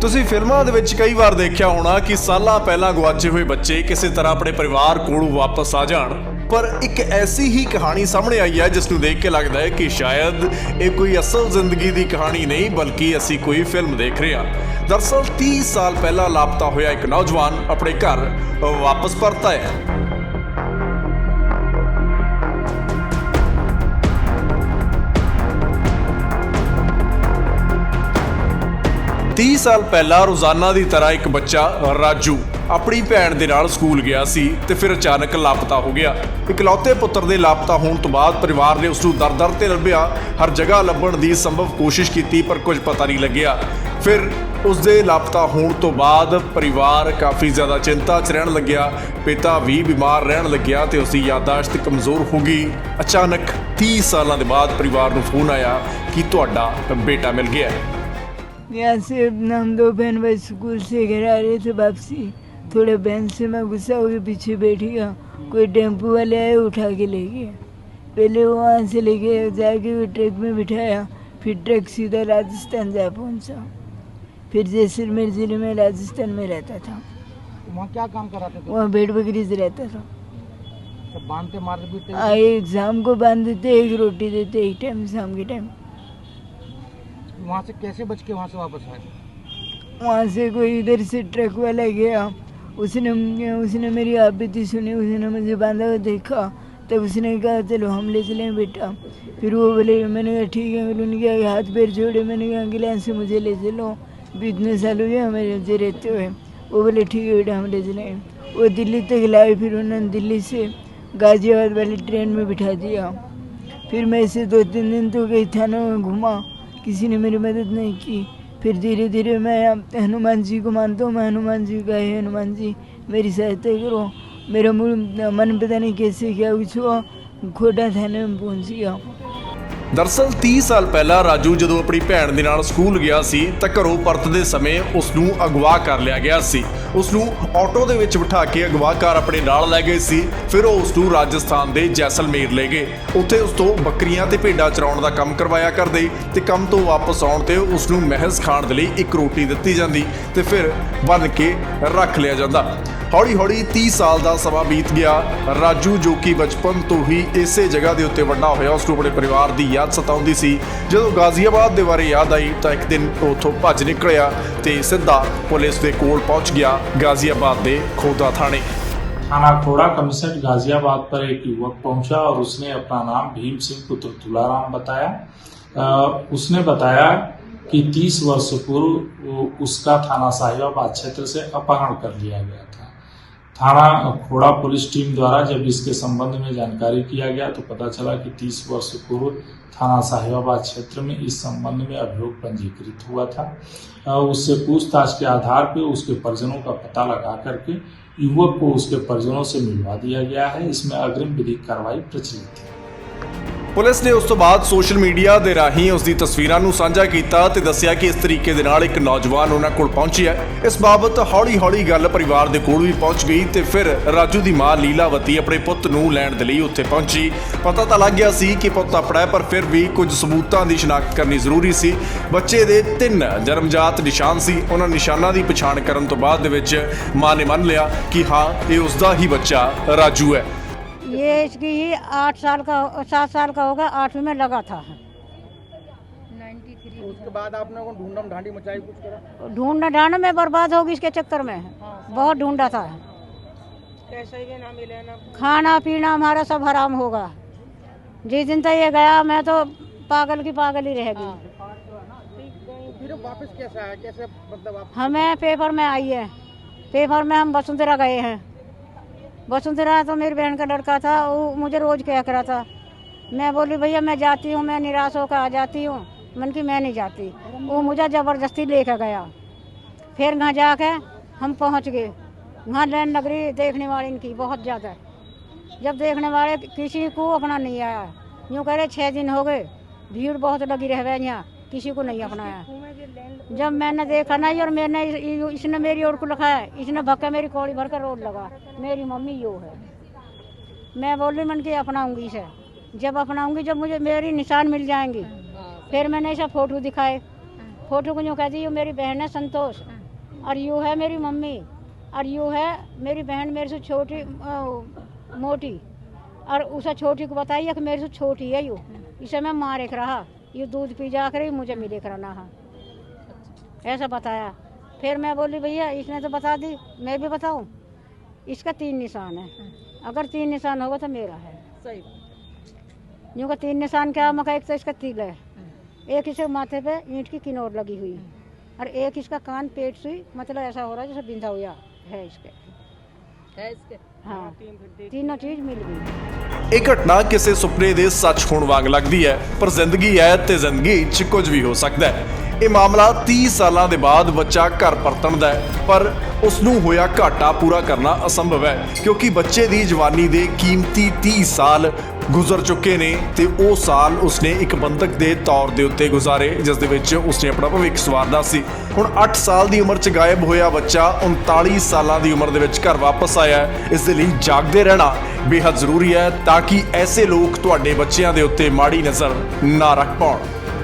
ਤੁਸੀਂ ਫਿਲਮਾਂ ਦੇ ਵਿੱਚ ਕਈ ਵਾਰ ਦੇਖਿਆ ਹੋਣਾ ਕਿ ਸਾਲਾਂ ਪਹਿਲਾਂ ਗਵਾਚੇ ਹੋਏ ਬੱਚੇ ਕਿਸੇ ਤਰ੍ਹਾਂ ਆਪਣੇ ਪਰਿਵਾਰ ਕੋਲ ਵਾਪਸ ਆ ਜਾਣ। ਪਰ ਇੱਕ ਐਸੀ ਹੀ ਕਹਾਣੀ ਸਾਹਮਣੇ ਆਈ ਹੈ, ਜਿਸ ਨੂੰ ਦੇਖ ਕੇ ਲੱਗਦਾ ਹੈ ਕਿ ਸ਼ਾਇਦ ਇਹ ਕੋਈ ਅਸਲ ਜ਼ਿੰਦਗੀ ਦੀ ਕਹਾਣੀ ਨਹੀਂ, ਬਲਕਿ ਅਸੀਂ ਕੋਈ ਫਿਲਮ ਦੇਖ ਰਹੇ ਹਾਂ। ਦਰਅਸਲ 30 ਸਾਲ ਪਹਿਲਾਂ ਲਾਪਤਾ ਹੋਇਆ ਇੱਕ ਨੌਜਵਾਨ ਆਪਣੇ ਘਰ ਵਾਪਸ ਪਰਤਾ ਹੈ। 30 ਸਾਲ ਪਹਿਲਾਂ ਰੋਜ਼ਾਨਾ ਦੀ ਤਰ੍ਹਾਂ ਇੱਕ ਬੱਚਾ ਰਾਜੂ ਆਪਣੀ ਭੈਣ ਦੇ ਨਾਲ ਸਕੂਲ ਗਿਆ ਸੀ ਤੇ ਫਿਰ ਅਚਾਨਕ ਲਾਪਤਾ ਹੋ ਗਿਆ। ਇਕਲੌਤੇ ਪੁੱਤਰ ਦੇ ਲਾਪਤਾ ਹੋਣ ਤੋਂ ਬਾਅਦ ਪਰਿਵਾਰ ਨੇ ਉਸ ਨੂੰ ਦਰ-ਦਰ ਤੇ ਲੱਭਿਆ, ਹਰ ਜਗ੍ਹਾ ਲੱਭਣ ਦੀ ਸੰਭਵ ਕੋਸ਼ਿਸ਼ ਕੀਤੀ ਪਰ ਕੁਝ ਪਤਾ ਨਹੀਂ ਲੱਗਿਆ। ਫਿਰ ਉਸ ਦੇ ਲਾਪਤਾ ਹੋਣ ਤੋਂ ਬਾਅਦ ਪਰਿਵਾਰ ਕਾਫੀ ਜ਼ਿਆਦਾ ਚਿੰਤਾ 'ਚ ਰਹਿਣ ਲੱਗਿਆ, ਪਿਤਾ ਵੀ ਬਿਮਾਰ ਰਹਿਣ ਲੱਗਿਆ ਤੇ ਉਸ ਦੀ ਯਾਦਾਸ਼ਤ ਕਮਜ਼ੋਰ ਹੋ ਗਈ। ਅਚਾਨਕ 30 ਸਾਲਾਂ ਦੇ ਬਾਅਦ ਪਰਿਵਾਰ ਨੂੰ ਫੋਨ ਆਇਆ ਕਿ ਤੁਹਾਡਾ ਬੇਟਾ ਮਿਲ ਗਿਆ। यहाँ से हम दो बहन भाई स्कूल से घर आ रहे थे वापसी। थोड़े बहन से मैं गुस्सा हो के पीछे बैठी गया। कोई टेंपो वाले आए उठा के ले गए। पहले वो वहाँ से लेके जाके वो ट्रक में बिठाया। फिर ट्रक सीधा राजस्थान जा पहुँचा। फिर जैसलमेर ज़िले में राजस्थान में रहता था। वहाँ क्या काम कराते थे? वहाँ भेड़ बकरी से रहता था। तो बांधते आए शाम को बाँध देते एक रोटी देते एक टाइम शाम के टाइम। वहाँ से कैसे बच के वहाँ से वापस आए? वहाँ से कोई इधर से ट्रक वाला गया। उसने उसने मेरी आपत्ति सुनी, उसने मुझे बांधा देखा। तब उसने कहा, चलो हम ले चलें बेटा। फिर वो बोले, मैंने कहा, ठीक है। फिर उनके हाथ पैर जोड़े। मैंने कहा अगले से मुझे ले चलो। इतने साल हो गए, हमें मुझे रहते हुए। वो बोले, ठीक है बेटा, हम ले चलेंगे वो दिल्ली तक लाए, फिर उन्होंने दिल्ली से गाजियाबाद वाली ट्रेन में बिठा दिया। फिर मैं ऐसे दो तीन दिन तो कई थानों में घूमा। किसी ने मेरी मदद नहीं की। फिर धीरे धीरे मैं हनुमान जी को मानता हूँ, मैं हनुमान जी का है हनुमान जी। मेरी सहायता करो। मेरा मन पता नहीं कैसे क्या कुछ हुआ खोटा थाने में पहुँच गया। ਦਰਅਸਲ 30 ਸਾਲ ਪਹਿਲਾਂ ਰਾਜੂ ਜਦੋਂ ਆਪਣੀ ਭੈਣ ਦੇ ਨਾਲ ਸਕੂਲ ਗਿਆ ਸੀ ਤਾਂ ਘਰੋਂ ਪਰਤਦੇ ਸਮੇਂ ਉਸ ਨੂੰ ਅਗਵਾ ਕਰ ਲਿਆ ਗਿਆ ਸੀ। ਉਸ ਨੂੰ ਆਟੋ ਦੇ ਵਿੱਚ ਬਿਠਾ ਕੇ ਅਗਵਾਕਾਰ ਆਪਣੇ ਨਾਲ ਲੈ ਗਏ ਸੀ। ਫਿਰ ਉਹ ਉਸ ਨੂੰ ਰਾਜਸਥਾਨ ਦੇ ਜੈਸਲਮੇਰ ਲੈ ਗਏ। ਉੱਥੇ ਉਸ ਤੋਂ ਬੱਕਰੀਆਂ ਤੇ ਭੇਡਾਂ ਚਰਾਉਣ ਦਾ ਕੰਮ ਕਰਵਾਇਆ ਕਰਦੇ ਤੇ ਕੰਮ ਤੋਂ ਵਾਪਸ ਆਉਣ ਤੇ ਉਸ ਨੂੰ ਮਹਿਜ਼ ਖਾਣ ਦੇ ਲਈ ਇੱਕ ਰੋਟੀ ਦਿੱਤੀ ਜਾਂਦੀ ਤੇ ਫਿਰ ਬੰਨ ਕੇ ਰੱਖ ਲਿਆ ਜਾਂਦਾ। ਹੌਲੀ ਹੌਲੀ 30 ਸਾਲ ਦਾ ਸਮਾਂ ਬੀਤ ਗਿਆ ਰਾਜੂ ਜੋ ਕਿ ਬਚਪਨ ਤੋਂ ਹੀ ਇਸੇ ਜਗ੍ਹਾ ਦੇ ਉੱਤੇ ਵੱਡਾ ਹੋਇਆ ਉਸ ਨੂੰ ਆਪਣੇ ਪਰਿਵਾਰ ਦੀ ਯਾਦ ਸਤਾਉਂਦੀ ਸੀ ਜਦੋਂ ਗਾਜ਼ੀਆਬਾਦ ਦੇ ਬਾਰੇ ਯਾਦ ਆਈ ਤਾਂ ਇੱਕ ਦਿਨ ਉਹ ਉੱਥੋਂ ਭੱਜ ਨਿਕਲਿਆ ਤੇ ਸਿੱਧਾ ਪੁਲਿਸ ਦੇ ਕੋਲ ਪਹੁੰਚ ਗਿਆ ਗਾਜ਼ੀਆਬਾਦ ਦੇ ਖੋਦਾ ਥਾਣੇ थाना खोड़ा कमिश्नर गाजियाबाद पर एक युवक पहुंचा और उसने अपना नाम भीम सिंह पुत्र तुलाराम बताया अ, उसने बताया कि 30 वर्ष पूर्व वो- उसका थाना साहिबाबाद क्षेत्र से अपहरण कर लिया गया था थाना खोड़ा पुलिस टीम द्वारा जब इसके संबंध में जानकारी किया गया तो पता चला कि 30 वर्ष पूर्व थाना साहिबाबाद क्षेत्र में इस संबंध में अभियोग पंजीकृत हुआ था। उससे पूछताछ के आधार पर उसके परिजनों का पता लगा करके युवक को उसके परिजनों से मिलवा दिया गया है। इसमें अग्रिम विधिक कार्रवाई प्रचलित है। ਪੁਲਿਸ ਨੇ ਉਸ ਤੋਂ ਬਾਅਦ ਸੋਸ਼ਲ ਮੀਡੀਆ ਦੇ ਰਾਹੀਂ ਉਸ ਦੀ ਤਸਵੀਰਾਂ ਨੂੰ ਸਾਂਝਾ ਕੀਤਾ ਤੇ ਦੱਸਿਆ ਕਿ ਇਸ ਤਰੀਕੇ ਦੇ ਨਾਲ ਇੱਕ ਨੌਜਵਾਨ ਉਹਨਾਂ ਕੋਲ ਪਹੁੰਚਿਆ ਇਸ ਬਾਬਤ ਹੌਲੀ-ਹੌਲੀ ਗੱਲ ਪਰਿਵਾਰ ਦੇ ਕੋਲ ਵੀ ਪਹੁੰਚ ਗਈ ਤੇ ਫਿਰ ਰਾਜੂ ਦੀ ਮਾਂ ਲੀਲਾਵਤੀ ਆਪਣੇ ਪੁੱਤ ਨੂੰ ਲੈਣ ਦੇ ਲਈ ਉੱਥੇ ਪਹੁੰਚੀ। ਪਤਾ ਤਾਂ ਲੱਗ ਗਿਆ ਸੀ ਕਿ ਪੁੱਤ ਆਪਣਾ ਹੈ, ਪਰ ਫਿਰ ਵੀ ਕੁਝ ਸਬੂਤਾਂ ਦੀ ਸ਼ਨਾਖਤ ਕਰਨੀ ਜ਼ਰੂਰੀ ਸੀ। ਬੱਚੇ ਦੇ ਤਿੰਨ ਜਨਮਜਾਤ ਨਿਸ਼ਾਨ ਸੀ। ਉਹਨਾਂ ਨਿਸ਼ਾਨਾਂ ਦੀ ਪਛਾਣ ਕਰਨ ਤੋਂ ਬਾਅਦ ਦੇ ਵਿੱਚ ਮਾਂ ਨੇ ਮੰਨ ਲਿਆ ਕਿ ਹਾਂ, ਇਹ ਉਸ ਦਾ ਹੀ ਬੱਚਾ ਰਾਜੂ ਹੈ। ये इसकी ही आठ साल का सात साल का होगा आठवीं में लगा था उसके बाद आपने को ढूंढम ढांडी मचाई कुछ करा? ढूंढना ढांड में बर्बाद होगी इसके चक्कर में। बहुत ढूंढा था। कैसे भी ना मिले ना। खाना पीना हमारा सब हराम होगा। जिस दिन तक ये गया मैं तो पागल की पागल ही रहेगी फिर वापस कैसे आया? कैसे मतलब हमें पेपर में आई है। पेपर में हम वसुंधरा गए हैं। वसुंधरा तो मेरी बहन का लड़का था, वो मुझे रोज क्या करा था। मैं बोली, भैया, मैं जाती हूँ, मैं निराश होकर आ जाती हूँ। मन की, मैं नहीं जाती। वो मुझे ज़बरदस्ती लेकर गया। फिर वहाँ जाके हम पहुँच गए। वहाँ लैन नगरी देखने वाली इनकी बहुत ज़्यादा। जब देखने वाले किसी को अपना नहीं आया। यूँ कह रहे छः दिन हो गए, भीड़ बहुत लगी रह गई यहाँ। किसी को नहीं अपनाया। जब मैंने देखा नहीं और मैंने इसने मेरी ओर को लिखा है इसने भक्का मेरी कौड़ी भर कर रोड लगा। मेरी मम्मी यो है। मैं बोली मन के अपनाऊँगी इसे। जब अपनाऊँगी जब मुझे मेरी निशान मिल जाएँगी। फिर मैंने ऐसा फ़ोटो दिखाए। फ़ोटो को जो कह दी ये मेरी बहन है संतोष। और यू है मेरी मम्मी। और यू है मेरी बहन मेरे से छोटी मोटी। और उसे छोटी को बताइए कि मेरे से छोटी है यू। इसे मैं मार एक रहा। ये दूध पी जा कर ही मुझे मिले कराना है। ऐसा बताया। फिर मैं बोली भैया इसने तो बता दी मैं भी बताऊँ? इसका तीन निशान है। अगर तीन निशान होगा तो मेरा है। सही यूँ का तीन निशान क्या मका एक तो इसका तिल है। एक इसे माथे पे ईंट की किनौर लगी हुई। है और एक इसका कान पेट सुई मतलब ऐसा हो रहा है जैसे बिंधा हुआ है इसके। है इसके? हाँ। तीनों चीज़ मिल गई। ਇਹ ਘਟਨਾ ਕਿਸੇ ਸੁਪਨੇ ਦੇ ਸੱਚ ਹੋਣ ਵਾਂਗ ਲੱਗਦੀ ਹੈ, ਪਰ ਜ਼ਿੰਦਗੀ ਹੈ ਤੇ ਜ਼ਿੰਦਗੀ 'ਚ ਕੁਝ ਵੀ ਹੋ ਸਕਦਾ ਹੈ। ਇਹ ਮਾਮਲਾ 30 ਸਾਲਾਂ ਦੇ ਬਾਅਦ ਬੱਚਾ ਘਰ ਪਰਤਣ ਦਾ ਹੈ, ਪਰ ਉਸ ਨੂੰ ਹੋਇਆ ਘਾਟਾ ਪੂਰਾ ਕਰਨਾ ਅਸੰਭਵ ਹੈ, ਕਿਉਂਕਿ ਬੱਚੇ ਦੀ ਜਵਾਨੀ ਦੇ ਕੀਮਤੀ 30 ਸਾਲ ਗੁਜ਼ਰ ਚੁੱਕੇ ਨੇ ਤੇ ਉਹ ਸਾਲ ਉਸਨੇ ਇੱਕ ਬੰਦਕ ਦੇ ਤੌਰ ਦੇ ਉੱਤੇ ਗੁਜ਼ਾਰੇ, ਜਿਸ ਦੇ ਵਿੱਚ ਉਸਨੇ ਆਪਣਾ ਭਵਿੱਖ ਸਵਾਰਦਾ ਸੀ। ਹੁਣ 8 ਸਾਲ ਦੀ ਉਮਰ 'ਚ ਗਾਇਬ ਹੋਇਆ ਬੱਚਾ 39 ਸਾਲਾਂ ਦੀ ਉਮਰ ਦੇ ਵਿੱਚ ਘਰ ਵਾਪਸ ਆਇਆ ਇਸ ਦੇ ਲਈ ਜਾਗਦੇ ਰਹਿਣਾ ਬੇहद ਜ਼ਰੂਰੀ ਹੈ ਤਾਂ ਕਿ ਐਸੇ ਲੋਕ ਤੁਹਾਡੇ ਬੱਚਿਆਂ ਦੇ ਉੱਤੇ ਮਾੜੀ ਨਜ਼ਰ ਨਾ ਰੱਖ ਪਾਉਣ।